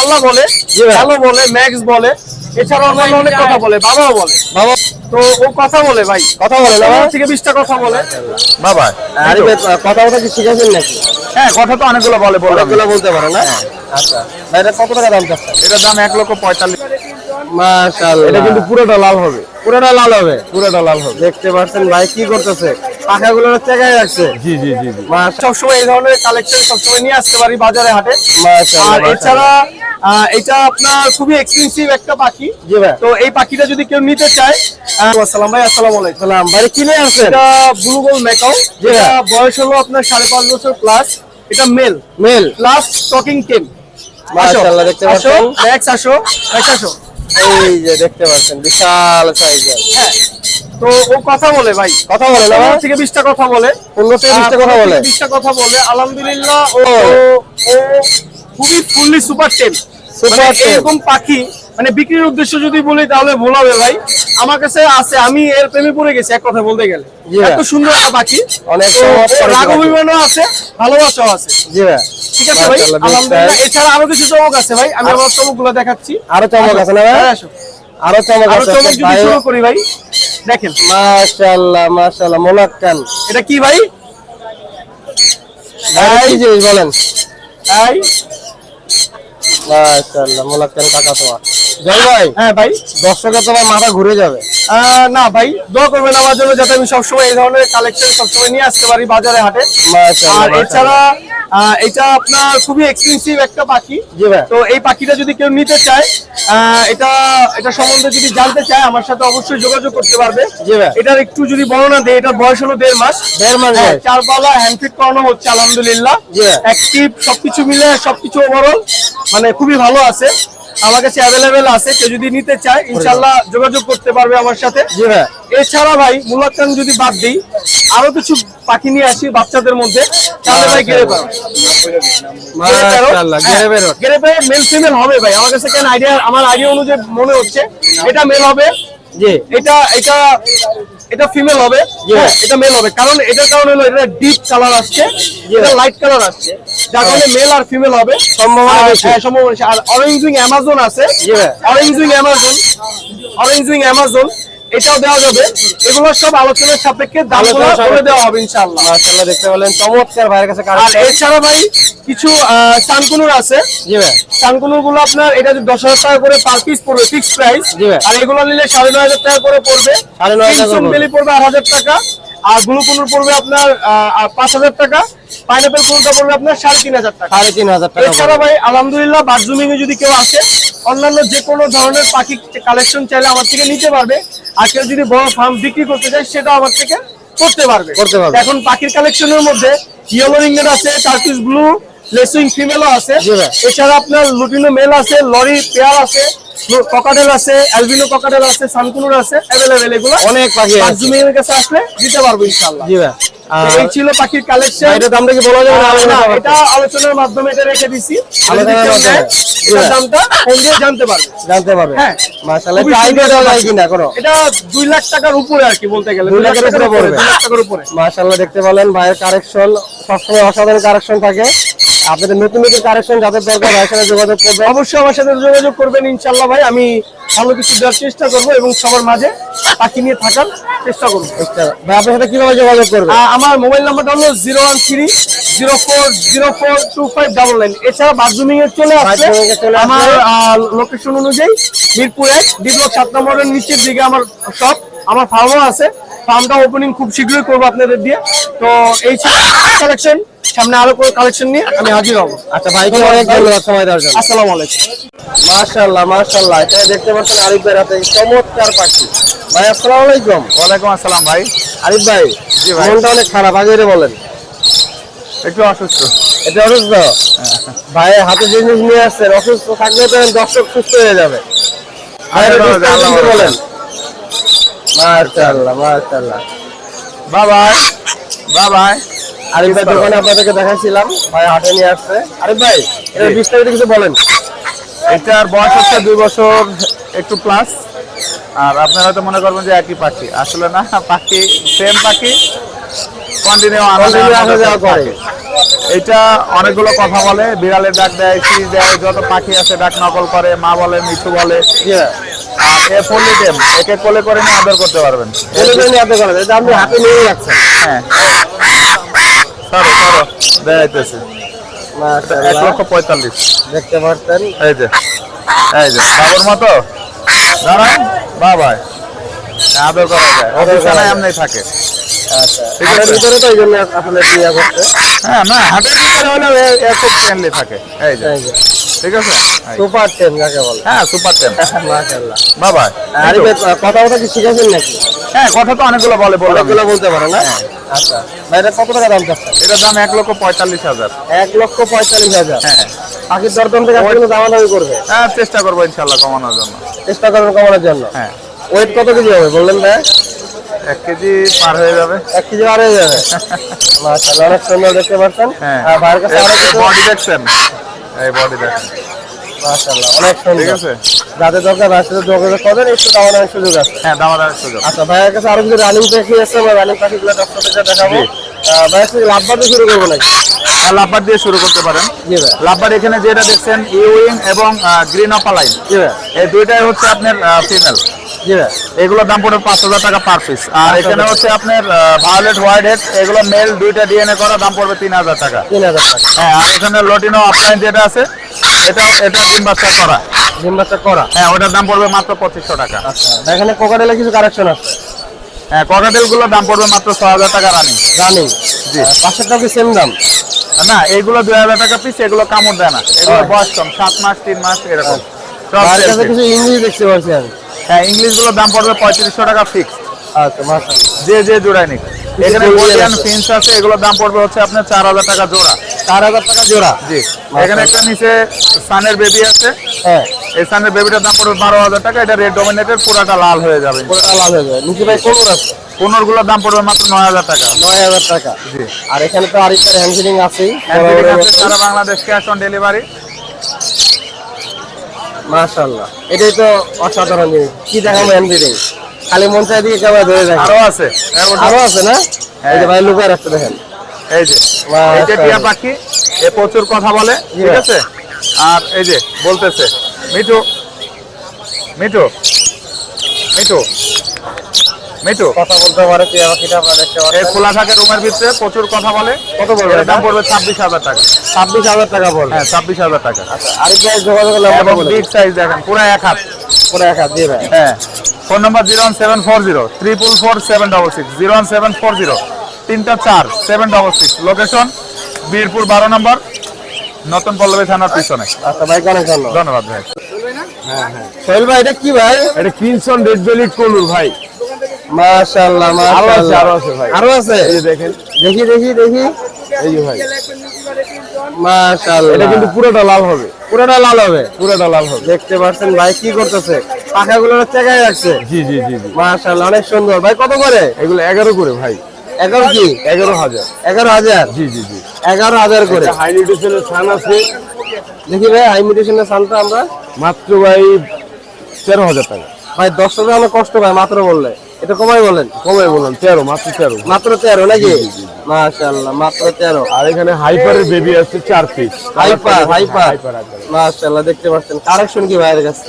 আল্লাহ বলে ভাই। বলে ম্যাক্স বলে এছাড়া অন্যান্য অনেক কথা বলে বাবাও বলে। বাবা। তো ও কথা বলে ভাই। কথা বলে পনেরো থেকে বিশটা কথা বলে। বাবা। আরে কথা কথা কি শিখেছেন নাকি? হ্যাঁ কথা তো অনেকগুলো বলে বললাম অনেকগুলো বলতে পারো না? আচ্ছা। এটা কত টাকা দাম চাচ্ছেন? এটার দাম এক লক্ষ পঁয়তাল্লিশ। মাশাআল্লাহ। এটা কিন্তু পুরোটা লাল হবে। পুরোটা লাল হবে? পুরোটা লাল হবে। দেখতে পাচ্ছেন ভাই কি করতেছে? পাখাগুলো চেকাই রাখছে? জি জি জি জি। সবসময় এই ধরনের কালেকশন সবসময় নিয়ে আসতে পারি বাজারে হাটে। মাশাআল্লাহ, আর এছাড়া এটা আপনার খুবই এক্সপেন্সিভ একটা পাখি। জি ভাই। তো এই পাখিটা যদি কেউ নিতে চায় আসসালাম ভাই আসসালামু আলাইকুম। সালাম ভাই কিনে আসছেন? এটা ব্লু গোল মেকাও জি যেটা বয়স হলো আপনার সাড়ে পাঁচ বছর প্লাস এটা মেল মেল প্লাস টকিং টেম মাশাআল্লাহ, দেখতে পাচ্ছেন। ম্যাক্স আসো। ম্যাক্স আসো। এই যে দেখতে পাচ্ছেন বিশাল সাইজের হ্যাঁ। তো ও কথা বলে ভাই। কথা বলে না থেকে বিশটা কথা বলে। পনেরো থেকে বিশটা কথা বলে? বিশটা কথা বলে। আলহামদুলিল্লাহ ও ও। খুবই ফুললি সুপার টেম মানে এরকম পাখি মানে বিক্রির উদ্দেশ্য যদি বলি তাহলে ভুল হবে ভাই। আমার কাছে আছে আমি এর প্রেমে পড়ে গেছি এক কথা বলতে গেলে। এত সুন্দর একটা পাখি। রাগ অভিমানও আছে ভালোবাসাও আছে। ভাই ঠিক আছে ভাই? আলহামদুলিল্লাহ। এছাড়া আরও কিছু চমক আছে ভাই আমি আমার চমকগুলো দেখাচ্ছি। আরও চমক আছে না ভাই? হ্যাঁ। আরও চমক আছে চমক যদি ভাই। শুরু করি ভাই দেখেন। মাশাআল্লাহ মাশাআল্লাহ মোলাক্কান এটা কি ভাই? ভাই যে বলেন। এই মাশাআল্লাহ মোলাক্কান কাকা তোমার জয় ভাই হ্যাঁ ভাই। দর্শকের তোমার মাথা ঘুরে যাবে। না ভাই দোয়া করবেন আমার জন্য যাতে আমি সবসময় এই ধরনের কালেকশন সবসময় নিয়ে আসতে পারি বাজারে হাটে। আর এছাড়া এটা আপনার খুবই এক্সপেন্সিভ একটা পাখি। তো এই পাখিটা যদি কেউ নিতে চায় এটা এটা সম্বন্ধে যদি জানতে চায় আমার সাথে অবশ্যই যোগাযোগ করতে পারবে। জি ভাই। এটার একটু যদি বর্ণনা দেয় এটার বয়স হলো দেড় মাস। দেড় মাস হ্যাঁ, বয়স। হ্যান্ডফিট করানো হচ্ছে আলহামদুলিল্লাহ। অ্যাক্টিভ সবকিছু মিলে সবকিছু ওভারঅল মানে খুবই ভালো আছে। আমার কাছে অ্যাভেলেবেল আছে কেউ যদি নিতে চায় ইনশাল্লাহ যোগাযোগ করতে পারবে আমার সাথে। এছাড়া ভাই মুলাক্কান যদি বাদ দিই আরও কিছু পাখি নিয়ে আসি বাচ্চাদের মধ্যে তাহলে ভাই গেড়ে বেরো গেড়ে পেয়ে মেল ফিমেল হবে ভাই। আমার কাছে কেন আইডিয়া আমার আইডিয়া অনুযায়ী মনে হচ্ছে এটা মেল হবে। জি। এটা এটা এটা ফিমেল হবে। হ্যাঁ এটা মেল হবে। কারণ এটার কারণ হলো এটা ডিপ কালার আসছে এটা লাইট কালার আসছে। যার কারণে মেল আর ফিমেল হবে। সম্ভাবনা বেশি। সম্ভাবনা বেশি। আর অরেঞ্জ উইং অ্যামাজন আছে। Orange wing Amazon orange wing Amazon এটাও দেওয়া যাবে। এগুলো সব আলোচনার সাপেক্ষে দামগুলো করে দেওয়া হবে ইনশাআল্লাহ। মাশাআল্লাহ দেখতে পেলেন চমৎকার ভাইয়ের কাছে আর এছাড়া ভাই কিছু সানকুনুর আছে। জি ভাই সানকুনুরগুলো আপনার এটা দশ হাজার টাকা করে পার পিস পড়বে ফিক্স প্রাইস জি ভাই। আর এগুলো নিলে সাড়ে নয় হাজার টাকা করে পড়বে। সাড়ে নয় পড়বে। আট হাজার টাকা। আর গ্লুকুনুর পড়বে আপনার পাঁচ হাজার টাকা। পাইনাপেল কোনটা পড়বে আপনার সাড়ে তিন হাজার টাকা। সাড়ে তিন হাজার টাকা এছাড়া ভাই আলহামদুলিল্লাহ বাথরুমিং এ যদি কেউ আসে অন্যান্য যে কোনো ধরনের পাখি কালেকশন চাইলে আমার থেকে নিতে পারবে। আর কেউ যদি বড় ফার্ম বিক্রি করতে চায় সেটা আমার থেকে করতে পারবে। করতে পারবে। এখন পাখির কালেকশনের মধ্যে ইয়েলো রিঙ্গের আছে টার্কিশ ব্লু লেসুইং ফিমেলও আছে। এছাড়া আপনার লুটিনো মেল আছে লরি পেয়ার আছে ককাটেল আছে অ্যালবিনো ককাটেল আছে সানকুনুর আছে অ্যাভেলেবেল এগুলো। অনেক পাখি। কাছে আসলে দিতে পারব ইনশাআল্লাহ। জি ভাই। তো এই ছিল পাখির কালেকশন এটা দামটা কি বলা যাবে না? এটা আলোচনার মাধ্যমে এটা রেখে দিছি। জানতে পারবে জানতে পারবে। হ্যাঁ। মাশাআল্লাহ। কিনা এটা দুই লাখ টাকার উপরে আর কি বলতে গেলে। লাখের উপরে পড়বে। দুই লাখ টাকার উপরে। মাশাআল্লাহ দেখতে পেলেন ভাইয়ের কারেকশন সবসময় অসাধারণ কারেকশন থাকে। আপনাদের নতুন নতুন কারেকশন যাদের দরকার ভাইয়ের সাথে যোগাযোগ করবে অবশ্যই আমার সাথে যোগাযোগ করবেন ইনশাল্লাহ ভাই। আমি ভালো কিছু দেওয়ার চেষ্টা করব এবং সবার মাঝে পাখি নিয়ে থাকার চেষ্টা করব। ভাই আপনার সাথে কীভাবে যোগাযোগ করবে আমার মোবাইল নাম্বারটা হলো zero one three zero four zero four two five double nine. এছাড়া বাথরুমিং এ চলে আসলে আমার লোকেশন অনুযায়ী মিরপুর এক ডি সাত নম্বরের নিচের দিকে আমার শপ আমার ফার্মও আছে। ফার্মটা ওপেনিং খুব শীঘ্রই করব আপনাদের দিয়ে। তো এই কালেকশন সামনে আরও কোনো কালেকশন নিয়ে আমি হাজির হব। আচ্ছা ভাইকে অনেক ধন্যবাদ। সময় দেওয়ার জন্য। আসসালামু আলাইকুম। মাশাআল্লাহ মাশাআল্লাহ এখানে দেখতে পাচ্ছেন আরিফ ভাইয়ের হাতে চমৎকার পাখি। ভাই আসসালামু আলাইকুম। ওয়ালাইকুম আসসালাম ভাই। আরিফ ভাই জি ভাই। মনটা অনেক খারাপ আগে এটা বলেন। একটু অসুস্থ। এটা অসুস্থ? ভাই হাতে যে জিনিস নিয়ে আসছেন অসুস্থ থাকলে তো দর্শক সুস্থ হয়ে যাবে। ভাই এটা। বলেন। মাশাআল্লাহ মাশাআল্লাহ। বাবাই বাবাই। আরিফ ভাই দোকানে আপনাদেরকে দেখাইছিলাম ভাই হাটে নিয়ে আসছে। আরিফ ভাই এটা বিস্তারিত কিছু বলেন। এটার বয়স হচ্ছে দুই বছর একটু প্লাস আর আপনারা হয়তো মনে করবেন যে একই পাখি। আসলে না পাখি সেম পাখি কন্টিনিউ আসা যাওয়া করে। এটা অনেকগুলো কথা বলে বিড়ালের ডাক দেয় শীষ দেয় যত পাখি আছে ডাক নকল করে মা বলে মিঠু বলে। আর এ ফুললি টেম একে কোলে করে নিয়ে আদর করতে পারবেন। আপনি হাতে নিয়ে রাখছেন। হ্যাঁ। সরো সরো দেখাইতেছে এক লক্ষ পঁয়তাল্লিশ দেখতে পারতেন এই যে এই যে বাবুর মতো দাঁড়ান বাবা আদর করা যায় করা এমনি থাকে আচ্ছা হাটের। ভিতরে তো এই জন্য আসলে ইয়া করতে হ্যাঁ না হাটের ভিতরে হলেও এ- এ খুব ফ্রেন্ডলি থাকে এই যে ঠিক আছে? সুপার টেন যাকে বলে? হ্যাঁ সুপার টেন। মাশাআল্লাহ। বাবা আর কথা কথা কি শিখেছেন নাকি? হ্যাঁ কথা তো অনেকগুলো বলে বললাম। অনেকগুলো বলতে পারে না? আচ্ছা। ভাই এটা কত টাকা দাম চাচ্ছেন? এটার দাম এক লক্ষ পঁয়তাল্লিশ হাজার। এক লক্ষ পঁয়তাল্লিশ হাজার? হ্যাঁ। পাখির দরদাম থেকে কিন্তু দামাদামি করবে। হ্যাঁ চেষ্টা করব ইনশাল্লাহ কমানোর জন্য। চেষ্টা করব কমানোর জন্য। হ্যাঁ। ওয়েট কত কেজি হবে বললেন ভাই? এক কেজি পার হয়ে যাবে। এক কেজি পার হয়ে যাবে। মাশাআল্লাহ অনেক সুন্দর দেখতে পাচ্ছেন। হ্যাঁ। আর কাছে আরও বডি দেখছেন? এই বডি দেখেন মাশাআল্লাহ অনেক ঠিক আছে? যাদের দরকার ভাইয়ের যোগাযোগ করবেন একটু সুযোগ আছে। হ্যাঁ সুযোগ। আচ্ছা ভাইয়ের কাছে আরও কিছু রানিং পাখি আছে আমরা রানিং পাখিগুলো দেখাবো। ভাইয়ের সাথে দিয়ে শুরু করব নাকি? হ্যাঁ লাভবার দিয়ে শুরু করতে পারেন। লাভবার এখানে যেটা দেখছেন ইউইং এবং গ্রিন অপালাইন এই দুইটাই হচ্ছে আপনার ফিমেল এগুলোর দাম পড়বে পাঁচ হাজার টাকা পার পিস আর এখানে হচ্ছে আপনার ভায়োলেট হোয়াইট হেড এগুলো মেল দুইটা ডিএনএ করা দাম পড়বে তিন হাজার টাকা। তিন হাজার টাকা। হ্যাঁ আর এখানে লটিনো অফলাইন যেটা আছে এটা এটা ডিম বাচ্চা করা। ডিম বাচ্চা করা। হ্যাঁ ওটার দাম পড়বে মাত্র পঁচিশশো টাকা। আচ্ছা এখানে কোকাটেলের কিছু কারেকশন আছে? হ্যাঁ ককাটেলগুলোর দাম পড়বে মাত্র ছ হাজার টাকা রানিং রানিং জি। পাঁচশোটা কি সেম দাম? না এগুলো দুই হাজার টাকা পিস এগুলো কামড় দেয় না। এগুলো বয়স কম সাত মাস তিন মাস এরকম। সব। কিছু ইংলিশ দেখতে পাচ্ছি আমি। হ্যাঁ ইংলিশগুলোর দাম পড়বে পঁয়ত্রিশশো টাকা ফিক্স আচ্ছা যে যে জোড়ায় নিক। এখানে বলিয়ে ফিন্স আছে। এগুলোর দাম পড়বে হচ্ছে আপনার চার হাজার টাকা জোড়া। চার হাজার টাকা জোড়া? জি। এখানে একটা নিচে সানের বেবি আছে। হ্যাঁ। এই সানের বেবিটার দাম পড়বে বারো হাজার টাকা। এটা রেড ডোমিনেটেড পুরাটা লাল হয়ে যাবে। পুরোটা লাভ হয়ে যাবে। নিচে ভাই কোনোর আছে? পনেরো গুলোর দাম পড়বে মাত্র নয় হাজার টাকা। নয় হাজার টাকা। জি। আর এখানে তো আরেকটা হ্যান্ডফিডিং আছেই। হ্যান্ডফিডিং আছে সারা বাংলাদেশ ক্যাশ অন ডেলিভারি মাশাআল্লাহ। এটাই তো অসাধারণ জিনিস। কি দেখাবো হ্যান্ডফিডিং খালি মন চাই ক্যামেরা ধরে আরও আছে। আরও আছে না? হ্যাঁ। এই যে ভাই লুকায় রাখতে দেখেন। এই যে যে টিয়া পাখি এ প্রচুর কথা বলে ঠিক আছে? আর এই যে বলতেছে মিঠু মিঠু মিঠু মিঠু। কথা বলতে পারে টিয়া পাখিটা দেখতে এই খোলা থাকে রুমের ভিতরে প্রচুর কথা বলে। কত এর দাম পড়বে ছাব্বিশ হাজার টাকা। ছাব্বিশ হাজার টাকা পড়বে হ্যাঁ ছাব্বিশ হাজার টাকা। আরেক জায়গায় যোগাযোগ নাম্বারটা বিগ সাইজ দেখেন পুরো এক হাত। পুরো এক হাত দিয়ে ভাই। হ্যাঁ phone number zero one seven four zero triple four seven double six zero one seven four zero তিনটা চার seven double six location Birpur বারো নম্বর নতুন পল্লবী থানার পিছনে। আচ্ছা ভাই অনেক ধন্যবাদ। ভাই। সোহেল ভাই এটা কি ভাই? এটা ক্রিমসন রেড বেলিট কলুর ভাই। মাশাআল্লাহ আরও আছে মাশাআল্লাহ আরও আছে ভাই। আরও আছে? এই দেখেন। দেখি দেখি দেখি। এই যে ভাই। মাশাআল্লাহ। এটা কিন্তু পুরোটা লাল হবে। পুরোটা লাল হবে। পুরোটা লাল হবে। দেখতে পাচ্ছেন ভাই কি করতেছে? পাখাগুলো রাখছে। জি জি জি জি। মাশাআল্লাহ অনেক সুন্দর। ভাই কত করে? এগুলো এগারো করে ভাই। এগারো কি? এগারো হাজার। এগারো হাজার? জি জি জি। এগারো হাজার করে। হাই নিউট্রিশনের ছান আছে। দেখি ভাই হাই মিউটেশনের সানটা আমরা? মাত্র ভাই তেরো হাজার টাকা। ভাই দশ টাকা আমরা কষ্ট পাই মাত্র বললে। এটা কমাই বলেন? কমাই বললাম তেরো মাত্র তেরো। মাত্র তেরো নাকি? মাশাআল্লাহ মাত্র তেরো। আর এখানে হাইপারের বেবি আছে চার পিস হাইপার হাইপার মাশাআল্লাহ দেখতে পাচ্ছেন। কারেকশন কি ভাইয়ের কাছে?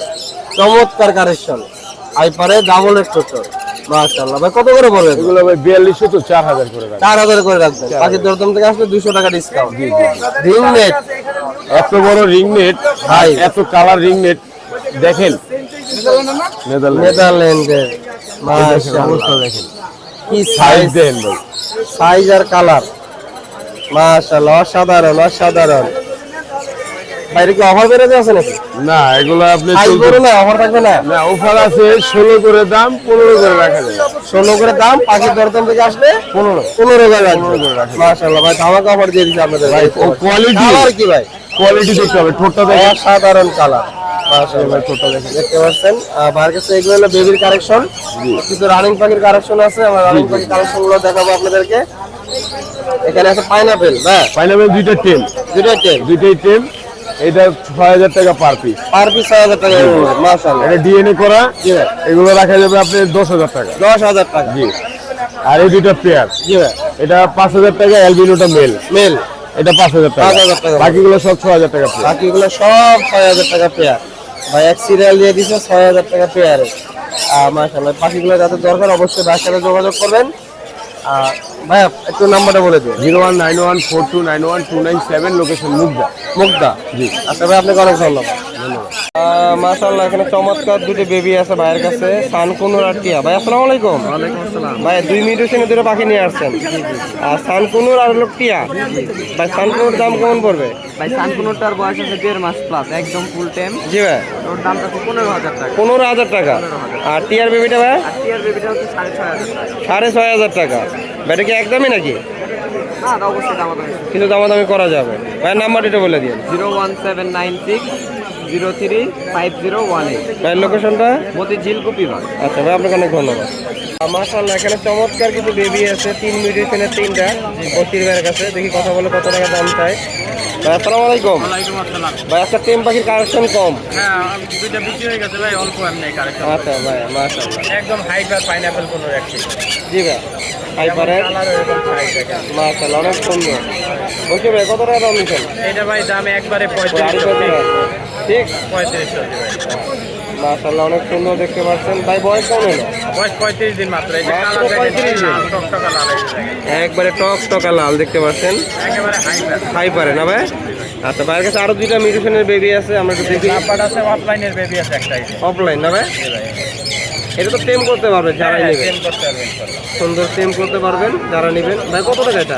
চমৎকার কারেকশন হাইপারে ডাবল মাশাআল্লাহ ভাই কত করে পড়বে? এগুলো ভাই বিয়াল্লিশশো তো চার হাজার করে রাখবে। চার হাজার। করে রাখবেন বাকি দরদাম থেকে আসলে দুশো টাকা ডিসকাউন্ট রিং নেট এত বড় রিং নেট ভাই। এত কালার রিং নেট দেখেন। নেদারল্যান্ড নেদারল্যান্ডের অবস্থা দেখেন। কি সাইজ সাইজ দেন সাইজ আর কালার মাশাআল্লাহ অসাধারণ অসাধারণ। বাইরে কি অফার বেড়ে আছে নাকি? না এগুলো আপনি না অফার থাকবে না? না অফার আছে ষোলো করে দাম পনেরো করে রাখা যায় ষোলো করে দাম পাখির দরদাম থেকে আসলে পনেরো। পনেরো করে মাশাআল্লাহ ভাই ধামাকা অফার দিয়ে দিচ্ছে আপনাদের ভাই, quality। কালার কি ভাই? কোয়ালিটি দেখতে হবে ঠোঁটটা অসাধারণ কালার মাশাআল্লাহ ছোট দেখে দেখতে পাচ্ছেন। আহ, কাছে এগুলো হলো বেবির কালেকশন কিছু রানিং পাখির কালেকশন আছে আমরা রানিং পাখির কালেকশনগুলো দেখাবো আপনাদেরকে। এখানে আছে পাইনাপেল হ্যাঁ পাইনাপেল দুইটা টেম। দুইটাই এটা ছয় হাজার টাকা পার পিস পার পিস ছয় হাজার টাকা মাশাআল্লাহ। এটা ডিএনএ করা এগুলো রাখা যাবে আপনার দশ হাজার টাকা। দশ হাজার টাকা। জি। আর এই দুইটা পেয়ার জি ভাই। এটা পাঁচ হাজার টাকা অ্যালবিনোটা মেল মেল এটা পাঁচ হাজার টাকা। বাকিগুলো সব ছ হাজার টাকা। বাকিগুলো সব ছয় হাজার টাকা পেয়ার ভাই এক সিরিয়াল দিয়ে দিচ্ছে ছয় হাজার টাকা পেয়ারে মাসাল্লাহ পাখিগুলো যাদের দরকার অবশ্যই ভাইয়ের সাথে যোগাযোগ করবেন। আর ভাইয়া একটু নাম্বারটা বলে দিন। Zero one nine one four two nine one two nine seven location Mugda. Mugda জি। আচ্ছা ভাই আপনাকে অনেক ধন্যবাদ। মাশাল্লাহ এখানে চমৎকার দুটো বেবি আছে ভাইয়ের কাছে। সানকুনুর আর টিয়া ভাই আসসালামু আলাইকুম। ভাই দুই মিনিটের সঙ্গে দুটো পাখি নিয়ে আসছেন। আর সানকুনুর আর হলো টিয়া। ভাই সানকুনুর দাম কেমন পড়বে? ভাই সানকুনোটার বয়স আছে দেড় মাস প্লাস একদম ফুল টাইম জি ভাই। ওর দামটা পনেরো হাজার টাকা। পনেরো হাজার টাকা। আর টিয়ার বেবিটা ভাই? আর টিয়ার বেবিটা হচ্ছে সাড়ে ছয় হাজার টাকা। সাড়ে ছয় হাজার টাকা। ভাইটা কি একদমই নাকি? কিন্তু দামাদামি করা যাবে। ভাইয়ের নাম্বার এটা বলে দিন। Zero one seven nine six zero three five zero one eight. ভাইয়ের লোকেশনটা? মতিঝিল কুপিবাগ আচ্ছা ভাই আপনাকে অনেক ধন্যবাদ। মাসাল্লাহ এখানে চমৎকার কিছু বেবি আছে তিন মিডিয়েশনের তিনটা বত্রিশ ভাইয়ের কাছে। দেখি কথা বলে কত টাকা দাম চাই ভাই আসসালামু আলাইকুম। ভাই আজকে টেম পাখির কালেকশন কম। আচ্ছা ভাই মাশাআল্লাহ। একদম হাই পার পাইনাপল কোন রাখছি জি ভাই হাই পার অনেক সুন্দর। ওকে ভাই কত টাকা দাম নিছেন? এটা ভাই দাম একবারে 45 ফিক্স মাশাল্লাহ অনেক সুন্দর দেখতে পাচ্ছেন। ভাই বয়স কেমন বয়স পঁয়ত্রিশ দিন পঁয়ত্রিশ একবারে টক টকা লাল দেখতে পাচ্ছেন। হাই পারে না ভাই? আচ্ছা ভাইয়ের কাছে আরও দুইটা মিউটেশনের বেবি আছে আমরা একটু দেখি। অফলাইন না ভাই। এটা তো টেম করতে পারবেন যারা হ্যাঁ, নেবে সেম করতে পারবেন ইনশাল্লাহ। সুন্দর টেম করতে পারবেন যারা নেবেন। ভাই কত টাকা এটা?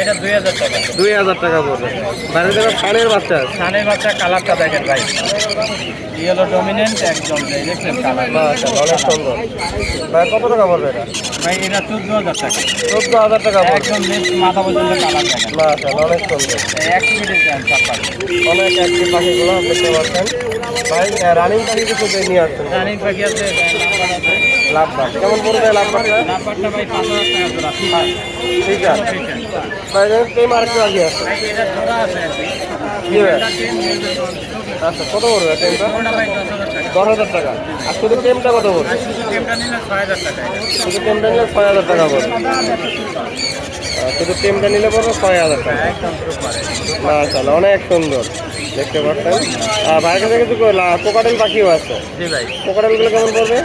এটা দুই হাজার টাকা। দুই হাজার টাকা পড়বে। বাইরে ফানের বাচ্চা। সানের বাচ্চা কালারটা দেখেন ভাই। ইয়েলো ডমিনেন্ট একদম এই দেখছেন কালার। মাশাআল্লাহ, অনেক সুন্দর। ভাই কত টাকা পড়বে এটা? ভাই এটা চোদ্দ হাজার টাকা। চোদ্দ হাজার টাকা একদম মাথা পর্যন্ত কালার দেখেন। মাশাআল্লাহ, অনেক সুন্দর। এক মিনিটে যান চাপাই অনেক একটি পাখিগুলো দেখতে পাচ্ছেন। ভাই রানিং পাখি কিছু নিয়ে আসছেন? রানিং পাখি আছে কেমন পড়বে ভাই হাজার টাকা জোড়া ঠিক আছে। ভাই এটা জোড়া আচ্ছা কত পড়বে টেমটা দশ হাজার টাকা। আর শুধু টেমটা কত পড়বে? শুধু টেমটা নিলে ছয় হাজার টাকা। পড়বে। আর শুধু টেমটা নিলে পড়বে ছয় হাজার টাকা। মাশাআল্লাহ অনেক সুন্দর। দেখতে পাচ্ছেন? আর বাইরে থেকে কিছু কোকাটেল পাখিও আছে। জি ভাই। কোকাটেলগুলো কেমন পড়বে?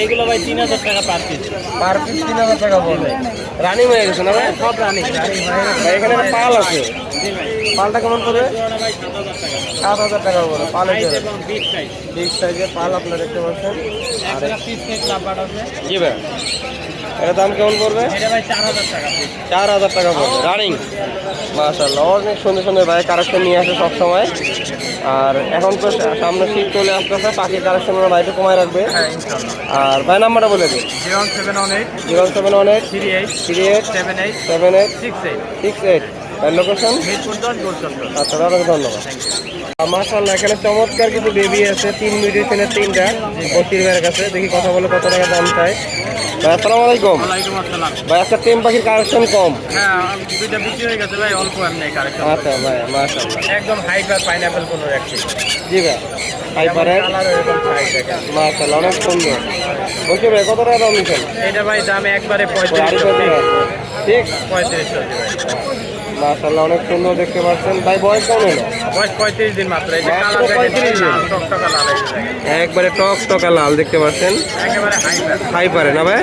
এইগুলো ভাই তিন হাজার টাকা পার পিস পার পিস তিন হাজার টাকা বলে। রানিং হয়ে গেছে না ভাই? সব রানিং ভাই এখানে পাল আছে। পালটা কেমন পড়বে? সাত হাজার টাকা পড়বে পালের জন্য বিগ সাইজের পাল আপনারা দেখতে পাচ্ছেন। জি ভাই। এটার দাম কেমন পড়বে? চার হাজার টাকা পড়বে। রানিং মাশাল্লাহ অনেক সুন্দর সুন্দর ভাই কারেকশন নিয়ে আসে সবসময়। আর এখন তো সামনে শীত চলে আসতেছে পাখির কারেকশন ওরা বাইরে কমায় রাখবে। হ্যাঁ আর ভাই নাম্বারটা বলে দিন। Zero seven one eight zero seven one eight three eight three eight seven eight seven eight six eight six eight location আচ্ছা অনেক ধন্যবাদ। মাশাল্লাহ এখানে চমৎকার কিছু বেবি আছে তিন মিউটেশনের তিনটা বস্তির ভাইয়ের কাছে দেখি কথা বলে কত টাকা দাম চাই ভাই আসসালামু আলাইকুম। ভাই একটা টেম পাখির কালেকশন কম। হ্যাঁ ভাই আচ্ছা ভাই মাশাল্লাহ একদম হাইপার পাইনাপেল কোনো একটি জি ভাই হাইপারের অনেক সুন্দর। বলছি ভাই কত টাকা দাম নিচ্ছেন এটা ভাই দাম একবারে আড়াইশো পঁয়ত্রিশশো টাকা। ঠিক। মাশাল্লাহ অনেক সুন্দর দেখতে পাচ্ছেন। ভাই বয়স কেমন হলো বয়স পঁয়ত্রিশ দিন মাত্র এই যে কালার দেখেন 35 টকটকা লাল একবারে টক টকা লাল দেখতে পাচ্ছেন। একেবারে হাইপার হাইপারে না ভাই?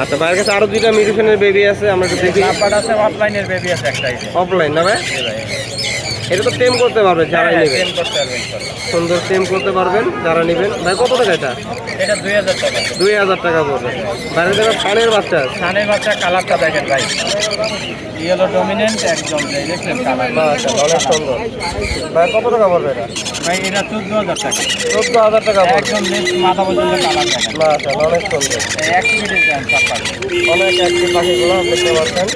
আচ্ছা ভাইয়ের কাছে আরও দুইটা মিউটেশনের বেবি আছে আমরা একটু দেখি। আছে অফলাইনের বেবি আছে একটাই অফলাইন না ভাই? এটা তো টেম করতে পারবে যারা হ্যাঁ, নেবে সেম করতে পারবেন ইনশাল্লাহ। সুন্দর টেম করতে পারবেন যারা নেবেন। ভাই কত টাকা এটা? এটা দুই হাজার টাকা। দুই হাজার টাকা পড়বে। বাইরে ফানের বাচ্চা। সানের বাচ্চা কালারটা দেখেন ভাই। ইয়েলো ডমিনেন্ট একদম এই দেখছেন কালার। অনেক সুন্দর। ভাই কত টাকা পড়বে এটা? ভাই এটা চোদ্দ হাজার টাকা। চোদ্দ হাজার টাকা একদম মাথা পর্যন্ত কালার দেখেন। অনেক সুন্দর। এক মিনিটে অনেক একটি পাখিগুলো দেখতে পাচ্ছেন।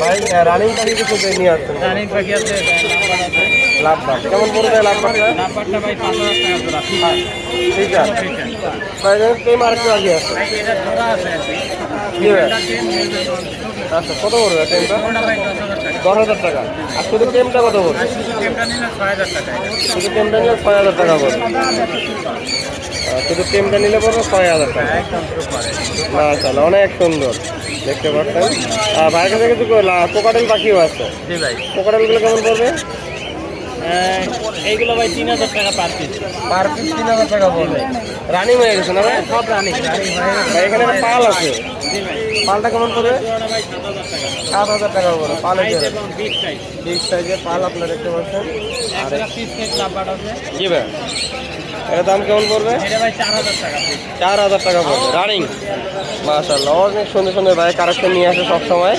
ভাই রানিং পাখি কিছু নিয়ে আসছেন। রানিং পাখি আছে কেমন পড়বে ভাই? টাকা জোড়া। ঠিক আছে। ভাই ভাই এটা জোড়া আচ্ছা কত পড়বে টেমটা দশ হাজার টাকা। আর শুধু টেমটা কত পড়বে? শুধু নিলে ছয় হাজার টাকা পড়বে। শুধু টেমটা নিলে পড়বে ছয় হাজার টাকা। সুপার অনেক সুন্দর। দেখতে পাচ্ছেন? আর ভাইয়ের কাছে কিন্তু কোকাটেল পাখিও আছে। কোকাটেলগুলো কেমন পড়বে? এইগুলো ভাই তিন হাজার টাকা পার পিস পার পিস তিন হাজার টাকা পড়বে। রানিং হয়ে গেছে না ভাই? সব রানি। ভাই এখানে একটা পাল আছে। পালটা কেমন পড়বে? সাত হাজার টাকা। সাইজ জোড়া বিগ সাইজের পাল আপনারা দেখতে পাচ্ছেন। আছে। জি ভাই। এটার দাম কেমন পড়বে? চার হাজার টাকা চার হাজার টাকা পড়বে। রানিং মাশাল্লাহ অনেক সুন্দর সুন্দর ভাই কারেকশন নিয়ে আসে সবসময়।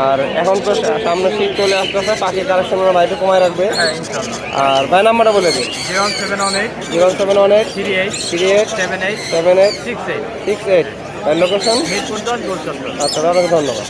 আর এখন তো সামনে শীত চলে আসতেছে পাখির কারেকশন ভাই একটু কমায় রাখবে। হ্যাঁ আর ভাই নাম্বারটা বলে দিন। Zero seven one eight. Zero seven one eight. Three eight. Three eight. Seven eight. Seven eight. Six eight. Six eight. Location আচ্ছা দাদা ধন্যবাদ।